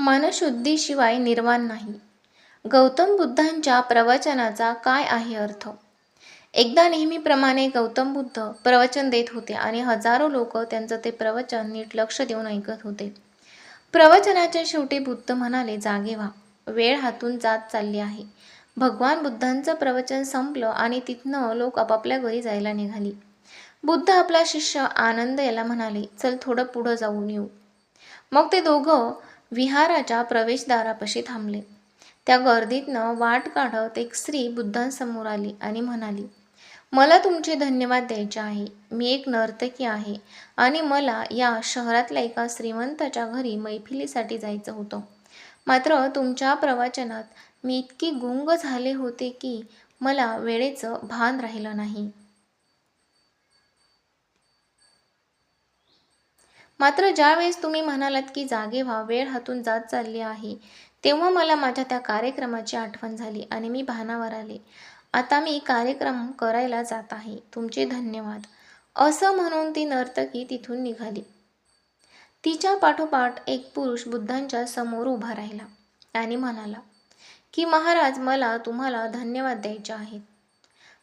मनशुद्धीशिवाय निर्वाण नाही. गौतम बुद्धांच्या प्रवचनाचा काय आहे अर्थ? एकदा नेहमीप्रमाणे गौतम बुद्ध प्रवचन देत होते आणि हजारो लोक त्यांचं ते प्रवचन नीट लक्ष देऊन ऐकत होते. प्रवचनाच्या शेवटी बुद्ध म्हणाले जागे व्हा. वेळ हातून जात चालली आहे. भगवान बुद्धांचं प्रवचन संपलं आणि तिथनं लोक आपापल्या घरी जायला निघाली. बुद्ध आपला शिष्य आनंद याला म्हणाले चल थोडं पुढं जाऊन येऊ. मग ते दोघं विहाराच्या प्रवेशद्वारापाशी थांबले. त्या गर्दीतनं वाट काढत एक स्त्री बुद्धांसमोर आली आणि म्हणाली मला तुमचे धन्यवाद द्यायचे आहे. मी एक नर्तकी आहे आणि मला या शहरातल्या एका श्रीमंताच्या घरी मैफिलीसाठी जायचं होतं. मात्र तुमच्या प्रवचनात मी इतकी गुंग झाले होते की मला वेळेचं भान राहिलं नाही. मात्र ज्यावेळेस तुम्ही म्हणालात की जागे व्हा वेळ हातून जात चालली आहे तेव्हा मला माझ्या त्या कार्यक्रमाची आठवण झाली आणि मी भानावर आले. आता मी कार्यक्रम करायला जात आहे. तुमचे धन्यवाद. असं म्हणून ती नर्तकी तिथून निघाली. तिच्या पाठोपाठ एक पुरुष बुद्धांच्या समोर उभा राहिला आणि म्हणाला की महाराज मला तुम्हाला धन्यवाद द्यायचे आहेत.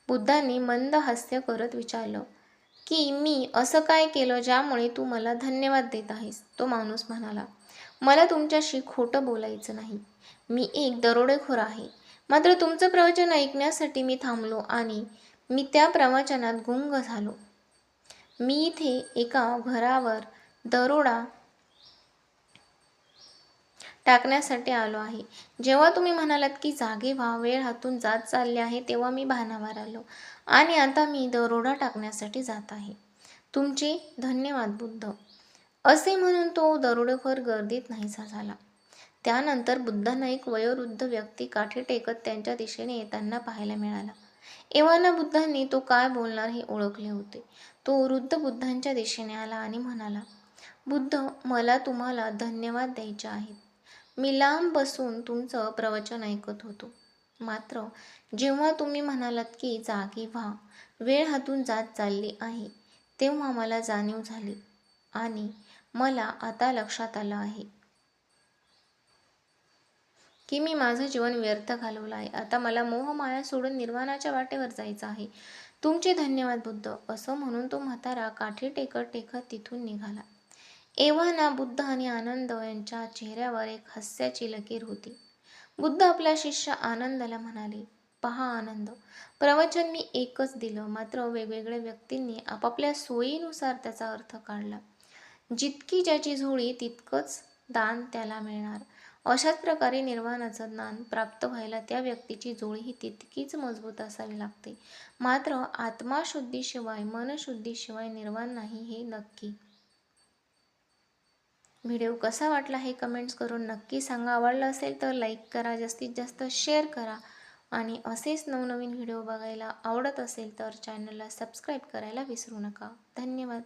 बुद्धांनी मंद हास्य करत विचारलं की मी असं काय केलं ज्यामुळे तू मला धन्यवाद देत आहेस? तो माणूस म्हणाला मला तुमच्याशी खोटं बोलायचं नाही. मी एक दरोडेखोर आहे. मात्र तुमचं प्रवचन ऐकण्यासाठी मी थांबलो आणि मी त्या प्रवचनात गुंग झालो. मी इथे एका घरावर दरोडा टाकण्यासाठी आलो आहे. जेव्हा तुम्ही म्हणालात की जागे व्हा वेळ हातून जात चालले आहे तेव्हा मी भानावर आलो. आणि आता मी दरोडा टाकण्यासाठी जात आहे. तुमचे धन्यवाद बुद्ध. असे म्हणून तो दरोडेखोर गर्दीत नाहीसा झाला. त्यानंतर बुद्धांना एक वयोवृद्ध व्यक्ती काठी टेकत त्यांच्या दिशेने येताना पाहायला मिळाला. एव्हाना बुद्धांनी तो काय बोलणार हे ओळखले होते. तो वृद्ध बुद्धांच्या दिशेने आला आणि म्हणाला बुद्ध मला तुम्हाला धन्यवाद द्यायचे आहेत. मी लांब बसून तुमचं प्रवचन ऐकत होतो. मात्र जेव्हा तुम्ही म्हणालात की जागी व्हा वेळ हातून जात चालली आहे तेव्हा मला जाणीव झाली आणि मला आता लक्षात आलं आहे की मी माझं जीवन व्यर्थ घालवलं आहे. आता मला मोहमाया सोडून निर्वाणाच्या वाटेवर जायचं आहे. तुमचे धन्यवाद बुद्ध. असं म्हणून तो म्हातारा काठी टेकत टेकत तिथून निघाला. एव्हाना बुद्ध आणि आनंद यांच्या चेहऱ्यावर एक हास्याची लकीर होती. बुद्ध आपला शिष्य आनंदाला म्हणाले पहा आनंद प्रवचन मी एकच दिलं मात्र वेगवेगळ्या व्यक्तींनी आपापल्या सोयीनुसार त्याचा अर्थ काढला. जितकी ज्याची झोळी तितकंच दान त्याला मिळणार. अशाच प्रकारे निर्वाणाचं ज्ञान प्राप्त व्हायला त्या व्यक्तीची जोडी ही तितकीच मजबूत असावी लागते. मात्र आत्माशुद्धीशिवाय मनशुद्धीशिवाय निर्वाण नाही हे नक्की. व्हिडिओ कसा वाटला हे कमेंट्स करून नक्की सांगा. आवडलं असेल तर लाईक करा जास्तीत जास्त शेअर करा आणि असेच नवनवीन व्हिडिओ बघायला आवडत असेल तर चॅनलला सबस्क्राईब करायला विसरू नका. धन्यवाद.